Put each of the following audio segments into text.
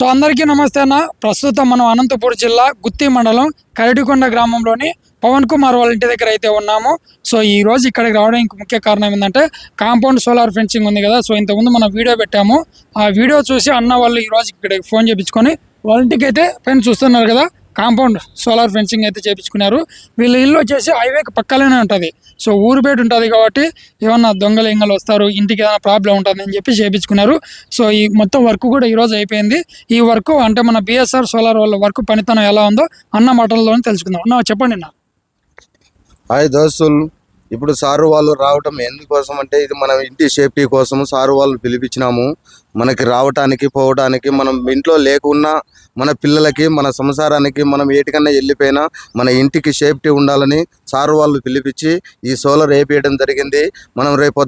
So అందరికీ నమస్తే అన్న. ప్రస్తుతం మనం అనంతపూర్ జిల్లా గుత్తి మండలం కరడికొండ గ్రామంలోని పవన్ కుమార్ వాళ్ళ ఇంటి దగ్గర అయితే ఉన్నాము. సో ఈ రోజు ఇక్కడికి రావడానికి ముఖ్య కారణం ఏంటంటే కాంపౌండ్ సోలార్ ఫెన్సింగ్ ఉంది కదా. సో ఇంతకుముందు మనం వీడియో పెట్టాము. ఆ వీడియో చూసి అన్న వాళ్ళు ఈ రోజు ఇక్కడికి ఫోన్ చేయించుకొని వాళ్ళ ఇంటికి అయితే పైన చూస్తున్నారు కదా. కాంపౌండ్ సోలార్ ఫెన్సింగ్ అయితే చేపించుకున్నారు. వీళ్ళ ఇల్లు వచ్చేసి హైవేకి పక్కలోనే ఉంటుంది. సో ఊరు బయట ఉంటుంది కాబట్టి ఏమన్నా దొంగలు ఎంగలు వస్తారు ఇంటికి ఏదైనా ప్రాబ్లం ఉంటుంది అని చెప్పి చేపించుకున్నారు. సో ఈ మొత్తం వర్క్ కూడా ఈరోజు అయిపోయింది. ఈ వర్క్ అంటే మన బిఎస్ఆర్ సోలార్ వాళ్ళ వర్క్ పనితనం ఎలా ఉందో అన్న మాటల్లోనే తెలుసుకుందాం. అన్న చెప్పండి నా హాయ్ దోస్తులు. ఇప్పుడు సారు వాళ్ళు రావటం ఎందుకోసం అంటే ఇది మన ఇంటి సేఫ్టీ కోసం సారు వాళ్ళు పిలిపించినాము. మనకి రావటానికి పోవడానికి మనం ఇంట్లో లేకున్నా మన పిల్లలకి మన సంసారానికి మనం ఏటికన్నా వెళ్ళిపోయినా మన ఇంటికి సేఫ్టీ ఉండాలని సార్ వాళ్ళు పిలిపించి ఈ సోలార్ వేపియడం జరిగింది. మనం రేపు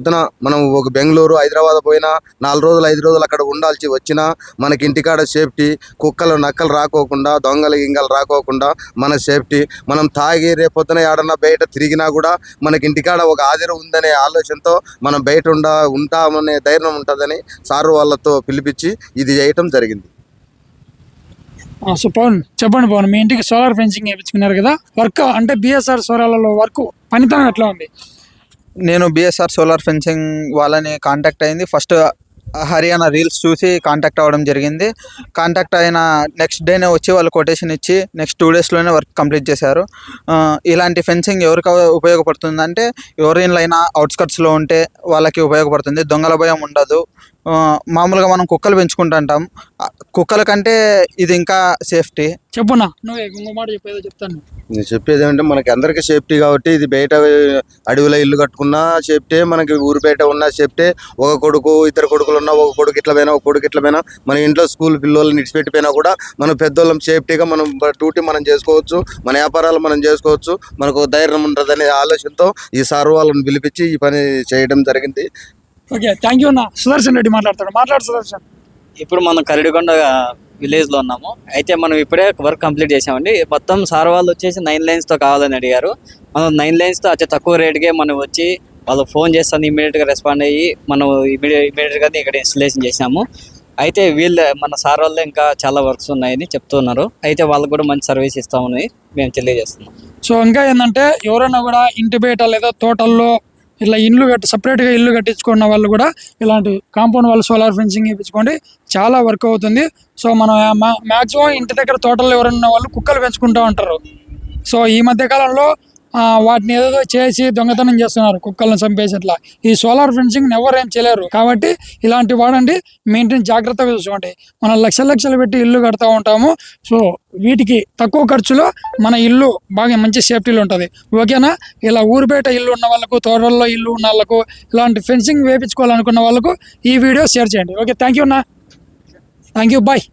మనం ఒక బెంగళూరు హైదరాబాద్ పోయినా నాలుగు రోజులు ఐదు రోజులు అక్కడ ఉండాల్సి వచ్చినా మనకి ఇంటికాడ సేఫ్టీ కుక్కలు నక్కలు రాకోకుండా దొంగలు గింగలు రాకోకుండా మన సేఫ్టీ. మనం తాగి రేపు పొద్దున ఏడన్నా బయట తిరిగినా కూడా మనకి ఇంటికాడ ఒక ఆదిరం ఉందనే ఆలోచనతో మనం బయట ఉండ ఉంటామనే ధైర్యం ఉంటుందని సారు వాళ్ళతో పిలిపించి ఇది చేయటం జరిగింది. సో పవన్ చెప్పండి పవన్ మీ ఇంటికి సోలార్ ఫెన్సింగ్ చేయించుకున్నారు కదా? వర్క్ అంటే బిఎస్ఆర్ సోలార్లలో వర్క్ పనితనం ఎట్లా ఉంది? నేను బిఎస్ఆర్ సోలార్ ఫెన్సింగ్ వాళ్ళని కాంటాక్ట్ అయింది. ఫస్ట్ హర్యానా రీల్స్ చూసి కాంటాక్ట్ అవ్వడం జరిగింది. కాంటాక్ట్ అయిన నెక్స్ట్ డేనే వచ్చి వాళ్ళు కొటేషన్ ఇచ్చి నెక్స్ట్ టూ డేస్లోనే వర్క్ కంప్లీట్ చేశారు. ఇలాంటి ఫెన్సింగ్ ఎవరికి ఉపయోగపడుతుందంటే ఎవరినైనా అవుట్స్కట్స్లో ఉంటే వాళ్ళకి ఉపయోగపడుతుంది. దొంగల భయం ఉండదు. మామూలుగా మనం కుక్కలు పెంచుకుంటుంటాం కుక్కల కంటే ఇది ఇంకా సేఫ్టీ. చెప్పున్నా నువ్వు ఇంకో మాట చెప్పేదో చెప్తాను. నేను చెప్పేది ఏమంటే మనకి అందరికీ సేఫ్టీ కాబట్టి ఇది బయట అడవిలో ఇల్లు కట్టుకున్నా సేఫ్టీ మనకి ఊరు బయట ఉన్న సేఫ్టీ. ఒక కొడుకు ఇద్దరు కొడుకులు ఉన్నా ఒక కొడుకు ఇట్లా పోయినా ఒక కొడుకు ఇట్లా పోయినా మన ఇంట్లో స్కూల్ పిల్లల్ని ఇడిచిపెట్టిపోయినా కూడా మనం పెద్దోళ్ళం సేఫ్టీగా మనం డ్యూటీ మనం చేసుకోవచ్చు. మన వ్యాపారాలు మనం చేసుకోవచ్చు. మనకు ధైర్యం ఉంటుందనే ఆలోచనతో ఈ సార్ వాళ్ళని పిలిపించి ఈ పని చేయడం జరిగింది. ఓకే థ్యాంక్ యూ అన్న. సుదర్శన్ రెడ్డి మాట్లాడతాడు. మాట్లాడు సుదర్శన్. ఇప్పుడు మనం కరడికొండ విలేజ్లో ఉన్నాము. అయితే మనం ఇప్పుడే వర్క్ కంప్లీట్ చేసామండి. మొత్తం సార్ వాళ్ళు వచ్చేసి నైన్ లైన్స్తో కావాలని అడిగారు. మనం నైన్ లైన్స్తో అతి తక్కువ రేట్కే మనం వచ్చి వాళ్ళు ఫోన్ చేస్తాను ఇమీడియట్గా రెస్పాండ్ అయ్యి మనం ఇమీడియట్ ఇమీడియట్గా ఇక్కడ ఇన్స్టలేషన్ చేసాము. అయితే వీళ్ళు మన సార్ వాళ్ళు ఇంకా చాలా వర్క్స్ ఉన్నాయని చెప్తున్నారు. అయితే వాళ్ళకు కూడా మంచి సర్వీస్ ఇస్తామని మేము తెలియజేస్తున్నాం. సో ఇంకా ఏంటంటే ఎవరైనా కూడా ఇంటి బయట లేదా తోటల్లో ఇట్లా ఇల్లు కట్టి సపరేట్గా ఇల్లు కట్టించుకున్న వాళ్ళు కూడా ఇలాంటి కాంపౌండ్ వాళ్ళు సోలార్ ఫెన్సింగ్ వేయించుకోండి చాలా వర్క్ అవుతుంది. సో మనం మ్యాక్సిమం ఇంటి దగ్గర తోటల్లో ఎవరున్న ఉన్న వాళ్ళు కుక్కలు పెంచుకుంటూ ఉంటారు. సో ఈ మధ్య కాలంలో వాటిని ఏదో చేసి దొంగతనం చేస్తున్నారు కుక్కలను చంపేసేట్లా. ఈ సోలార్ ఫెన్సింగ్ ఎవరు ఏం చేయలేరు. కాబట్టి ఇలాంటి వాడండి మెయింటైన్ జాగ్రత్తగా చూసుకోండి. మనం లక్షల లక్షలు పెట్టి ఇల్లు కడతా ఉంటాము. సో వీటికి తక్కువ ఖర్చులో మన ఇల్లు బాగా మంచి సేఫ్టీలో ఉంటుంది. ఓకేనా? ఇలా ఊరుపేట ఇల్లు ఉన్న వాళ్ళకు తోటల్లో ఇల్లు ఉన్న వాళ్ళకు ఇలాంటి ఫెన్సింగ్ వేయించుకోవాలనుకున్న వాళ్ళకు ఈ వీడియో షేర్ చేయండి. ఓకే థ్యాంక్ యూ అన్న. Thank you bye.